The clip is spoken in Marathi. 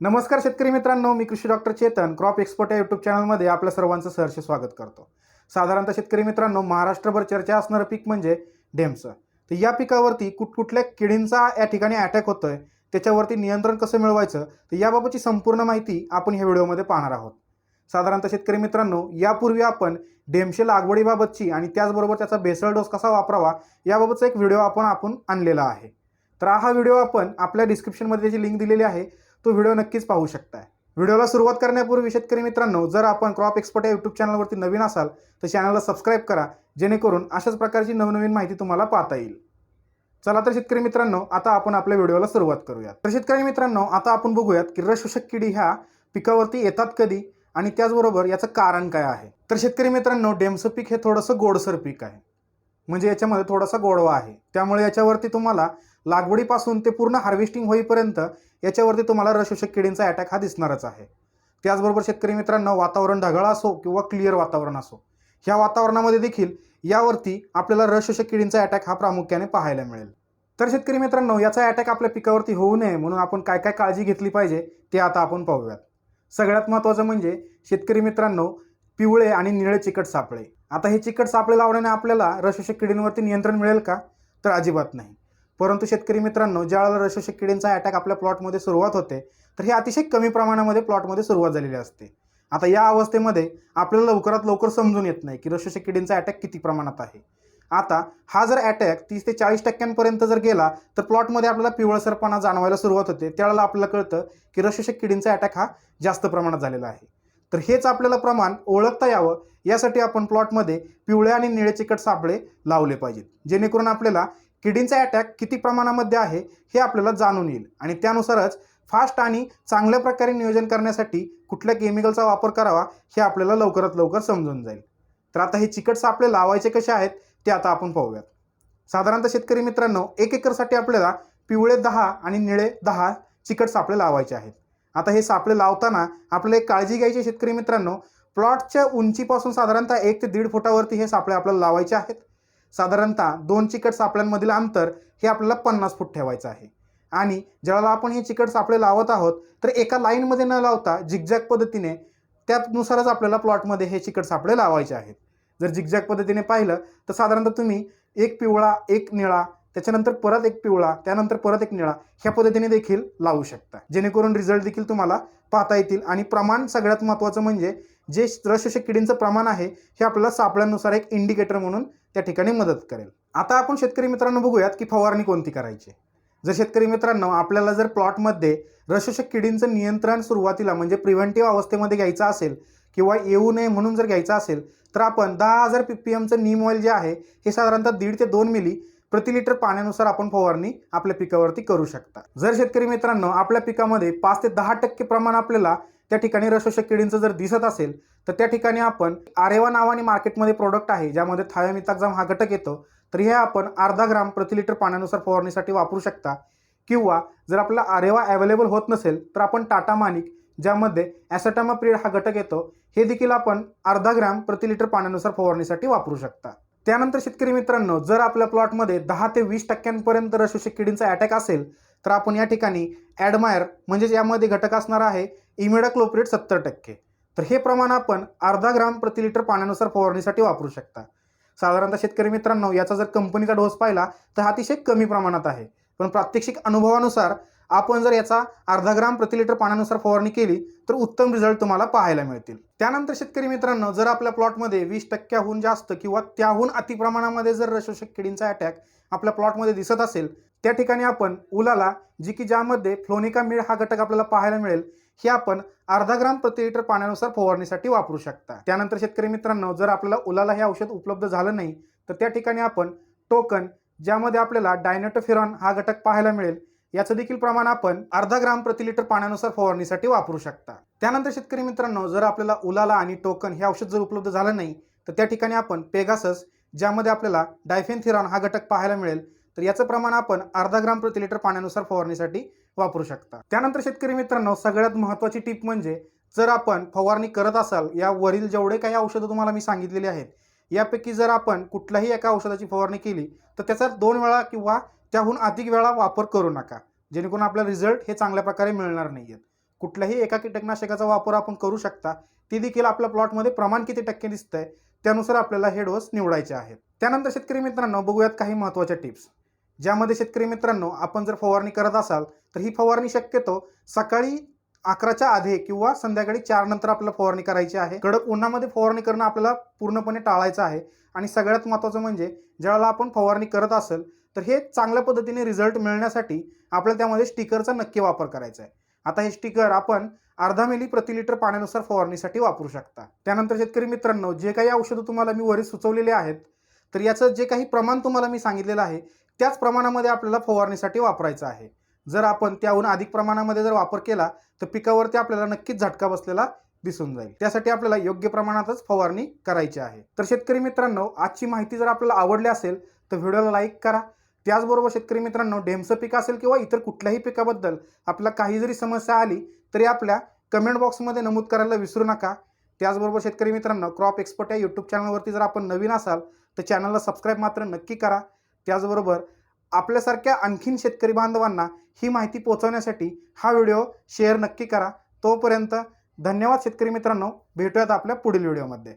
नमस्कार शेतकरी मित्रांनो मी कृषी डॉक्टर चेतन क्रॉप एक्सपर्ट या यूट्यूब चॅनलमध्ये आपल्या सर्वांचं सहर्ष स्वागत करतो. साधारणतः शेतकरी मित्रांनो महाराष्ट्रभर चर्चा असणारं पीक म्हणजे ढेमसं तर या पिकावरती कुठकुठल्या किडींचा या ठिकाणी अटॅक होतोय त्याच्यावरती नियंत्रण कसं मिळवायचं तर याबाबतची संपूर्ण माहिती आपण ह्या व्हिडिओमध्ये पाहणार आहोत. साधारणतः शेतकरी मित्रांनो यापूर्वी आपण डेमशे लागवडीबाबतची आणि त्याचबरोबर त्याचा बेसळ डोस कसा वापरावा याबाबतचा एक व्हिडिओ आपण आपण आणलेला आहे. तर हा व्हिडिओ आपण आपल्या डिस्क्रिप्शनमध्ये त्याची लिंक दिलेली आहे तो व्हिडिओ नक्कीच पाहू शकताय. व्हिडिओला सुरुवात करण्यापूर्वी शेतकरी मित्रांनो जर आपण क्रॉप एक्सपर्ट या यूट्यूब चॅनलवरती नवीन असाल तर चॅनलला सबस्क्राईब करा जेणेकरून अशाच प्रकारची नवनवीन माहिती तुम्हाला पाहता येईल. चला तर शेतकरी मित्रांनो आता आपण आपल्या व्हिडिओला सुरुवात करूयात. तर शेतकरी मित्रांनो आता आपण बघूयात की रसशोषक किडी ह्या पिकावरती येतात कधी आणि त्याचबरोबर याचं कारण काय आहे. तर शेतकरी मित्रांनो डेमसं पीक हे थोडंसं गोडसर पीक आहे. म्हणजे याच्यामध्ये थोडासा गोडवा आहे. त्यामुळे याच्यावरती तुम्हाला लागवडीपासून ते पूर्ण हार्वेस्टिंग होईपर्यंत याच्यावरती तुम्हाला रसशोषक किडींचा अटॅक हा दिसणारच आहे. त्याचबरोबर शेतकरी मित्रांनो वातावरण ढगाळ असो किंवा क्लिअर वातावरण असो ह्या वातावरणामध्ये देखील यावरती आपल्याला रसशोषक किडींचा अटॅक हा प्रामुख्याने पाहायला मिळेल. तर शेतकरी मित्रांनो याचा अटॅक आपल्या पिकावरती होऊ नये म्हणून आपण काय काय काळजी घेतली पाहिजे ते आता आपण पाहूयात. सगळ्यात महत्त्वाचं म्हणजे शेतकरी मित्रांनो पिवळे आणि निळे चिकट सापळे. आता हे चिकट सापळे लावण्याने आपल्याला रसशोषक किडींवरती नियंत्रण मिळेल का? तर अजिबात नाही. परंतु शेतकरी मित्रांनो ज्यावेळेला रसशोषक किडींचा अटॅक आपल्या प्लॉटमध्ये सुरुवात होते तर हे अतिशय कमी प्रमाणामध्ये प्लॉटमध्ये सुरुवात झालेली असते. आता या अवस्थेमध्ये आपल्याला लवकरात लवकर समजून येत नाही की रसशोषक किडींचा अटॅक किती प्रमाणात आहे. आता हा जर अटॅक तीस ते चाळीस टक्क्यांपर्यंत जर गेला तर प्लॉटमध्ये आपल्याला पिवळसरपणा जाणवायला सुरुवात होते. त्यावेळेला आपल्याला कळतं की रसशोषक किडींचा अटॅक हा जास्त प्रमाणात झालेला आहे. तर हेच आपल्याला प्रमाण ओळखता यावं यासाठी आपण प्लॉटमध्ये पिवळे आणि निळे चिकट सापळे लावले पाहिजेत. जेणेकरून आपल्याला किडींचा अटॅक किती प्रमाणामध्ये आहे हे आपल्याला जाणून येईल. आणि त्यानुसारच फास्ट आणि चांगल्या प्रकारे नियोजन करण्यासाठी कुठल्या केमिकलचा वापर करावा हे आपल्याला लवकरात लवकर समजून जाईल. तर आता हे चिकट सापळे लावायचे कसे आहेत ते आता आपण पाहूयात. साधारणतः शेतकरी मित्रांनो एक एकरसाठी आपल्याला पिवळे दहा आणि निळे दहा चिकट सापळे लावायचे आहेत. आता हे सापळे लावताना आपल्याला एक काळजी घ्यायची शेतकरी मित्रांनो प्लॉटच्या उंचीपासून साधारणतः एक ते दीड फुटावरती हे सापळे आपल्याला लावायचे आहेत. साधारणतः दोन चिकट सापळ्यांमधील अंतर हे आपल्याला पन्नास फूट ठेवायचं आहे. आणि ज्यावेळेला आपण हे चिकट सापळे लावत आहोत तर एका लाईनमध्ये न लावता झिकझॅक पद्धतीने त्यानुसारच आपल्याला प्लॉटमध्ये हे चिकट सापळे लावायचे आहेत. जर झिकझॅक पद्धतीने पाहिलं तर साधारणतः तुम्ही एक पिवळा एक निळा त्याच्यानंतर परत एक पिवळा त्यानंतर परत एक निळा ह्या पद्धतीने देखील लावू शकता. जेणेकरून रिझल्ट देखील तुम्हाला पाहता येतील. आणि प्रमाण सगळ्यात महत्त्वाचं म्हणजे जे रसशोषक किडींचं प्रमाण आहे हे आपल्याला सापळ्यानुसार एक इंडिकेटर म्हणून त्या ठिकाणी मदत करेल. आता आपण शेतकरी मित्रांनो बघूयात की फवारणी कोणती करायची. जर शेतकरी मित्रांनो आपल्याला जर प्लॉटमध्ये रसशोषक किडींचं नियंत्रण सुरुवातीला म्हणजे प्रिव्हेंटिव्ह अवस्थेमध्ये घ्यायचं असेल किंवा येऊ नये म्हणून जर घ्यायचं असेल तर आपण दहा हजार पी पी एमचं नीम ऑइल जे आहे हे साधारणतः दीड ते दोन मिली प्रति लिटर पाण्यानुसार आपण फवारणी आपल्या पिकावरती करू शकता. जर शेतकरी मित्रांनो आपल्या पिकामध्ये पाच ते दहा टक्के प्रमाण आपल्याला त्या ठिकाणी रसोषक किडींचं जर दिसत असेल तर त्या ठिकाणी आपण आरेवा नावाने मार्केटमध्ये प्रोडक्ट आहे ज्यामध्ये थायोमिताक्झाम हा घटक येतो तर हे आपण अर्धा ग्राम प्रति लिटर पाण्यानुसार फवारणीसाठी वापरू शकता. किंवा जर आपला आरेवा अवेलेबल होत नसेल तर आपण टाटा मानिक ज्यामध्ये ॲसेटामाप्रिड हा घटक येतो हे देखील आपण अर्धा ग्रॅम प्रति लिटर पाण्यानुसार फवारणीसाठी वापरू शकता. त्यानंतर शेतकरी मित्रांनो जर आपल्या प्लॉटमध्ये दहा ते वीस टक्क्यांपर्यंत रसशोषक किडींचा अटॅक असेल तर आपण या ठिकाणी ॲडमायर म्हणजेच यामध्ये घटक असणार आहे इमिडाक्लोप्रिड सत्तर टक्के. तर हे प्रमाण आपण अर्धा ग्राम प्रति लिटर पाण्यानुसार फवारणीसाठी वापरू शकता. साधारणतः शेतकरी मित्रांनो याचा जर कंपनीचा डोस पाहिला तर अतिशय कमी प्रमाणात आहे. पण प्रात्यक्षिक अनुभवानुसार आपण जर याचा अर्धा ग्राम प्रति लिटर पाण्यानुसार फवारणी केली तर उत्तम रिझल्ट तुम्हाला पाहायला मिळतील. त्यानंतर शेतकरी मित्रांनो जर आपल्या प्लॉटमध्ये वीस टक्क्याहून जास्त किंवा त्याहून अतिप्रमाणामध्ये जर रशोषक किडींचा अटॅक आपल्या प्लॉटमध्ये दिसत असेल त्या ठिकाणी आपण उलाला जी की ज्यामध्ये फ्लोनिका मीड हा घटक आपल्याला पाहायला मिळेल हे आपण अर्धा ग्राम प्रति लिटर पाण्यानुसार फवारणीसाठी वापरू शकता. त्यानंतर शेतकरी मित्रांनो जर आपल्याला उलाला हे औषध उपलब्ध झालं नाही तर त्या ठिकाणी आपण टोकन ज्यामध्ये आपल्याला डायनेटोफिरॉन हा घटक पाहायला मिळेल याचं देखील प्रमाण आपण अर्धा ग्राम प्रति लिटर पाण्यानुसार फवारणीसाठी वापरू शकता. त्यानंतर शेतकरी मित्रांनो जर आपल्याला उलाला आणि टोकन हे औषध जर उपलब्ध झालं नाही तर त्या ठिकाणी आपण पेगासस ज्यामध्ये आपल्याला डायफेनथिरॉन हा घटक पाहायला मिळेल तर याचं प्रमाण आपण अर्धा ग्राम प्रति लिटर पाण्यानुसार फवारणीसाठी वापरू शकता. त्यानंतर शेतकरी मित्रांनो सगळ्यात महत्त्वाची टीप म्हणजे जर आपण फवारणी करत असाल या वरील जेवढे काही औषधं तुम्हाला मी सांगितलेली आहेत यापैकी जर आपण कुठल्याही एका औषधाची फवारणी केली तर त्याचा दोन वेळा किंवा त्याहून अधिक वेळा वापर करू नका. जेणेकरून आपल्याला रिझल्ट हे चांगल्या प्रकारे मिळणार नाही आहेत कुठल्याही एका कीटकनाशकाचा वापर आपण करू शकता ती देखील आपल्या प्लॉटमध्ये प्रमाण किती टक्के दिसतंय त्यानुसार आपल्याला हे डोस निवडायचे आहेत. त्यानंतर शेतकरी मित्रांनो बघूयात काही महत्त्वाच्या टिप्स ज्यामध्ये शेतकरी मित्रांनो आपण जर फवारणी करत असाल तर ही फवारणी शक्यतो सकाळी अकराच्या आधी किंवा संध्याकाळी चार नंतर आपल्याला फवारणी करायची आहे. कडक उन्हामध्ये फवारणी करणं आपल्याला पूर्णपणे टाळायचं आहे. आणि सगळ्यात महत्त्वाचं म्हणजे ज्यावेळेला आपण फवारणी करत असेल तर हे चांगल्या पद्धतीने रिझल्ट मिळण्यासाठी आपल्याला त्यामध्ये स्टिकरचा नक्की वापर करायचा आहे. आता हे स्टिकर आपण अर्धा मिली प्रति लिटर पाण्यानुसार फवारणीसाठी वापरू शकता. त्यानंतर शेतकरी मित्रांनो जे काही औषधं तुम्हाला मी वरील सुचवलेले आहेत तर याचं जे काही प्रमाण तुम्हाला मी सांगितलेलं आहे त्याच प्रमाणामध्ये आपल्याला फवारणीसाठी वापरायचं आहे. जर आपण त्याहून अधिक प्रमाणामध्ये जर वापर केला तर पिकावरती आपल्याला नक्कीच झटका बसलेला दिसून जाईल. त्यासाठी आपल्याला योग्य प्रमाणातच फवारणी करायची आहे. तर शेतकरी मित्रांनो आजची माहिती जर आपल्याला आवडली असेल तर व्हिडिओला लाईक करा त्याचबरोबर शेतकरी मित्रांनो ढेमचं पीक असेल किंवा इतर कुठल्याही पिकाबद्दल आपला काही जरी समस्या आली तरी आपल्या कमेंट बॉक्समध्ये नमूद करायला विसरू नका. त्याचबरोबर शेतकरी मित्रांनो क्रॉप एक्सपर्ट या यूट्यूब चॅनलवरती जर आपण नवीन असाल तर चॅनलला सबस्क्राईब मात्र नक्की करा. त्याचबरोबर आपल्यासारख्या आणखीन शेतकरी बांधवांना ही माहिती पोहोचवण्यासाठी हा व्हिडिओ शेअर नक्की करा. तोपर्यंत धन्यवाद शेतकरी मित्रांनो. भेटूयात आपल्या पुढील व्हिडिओमध्ये.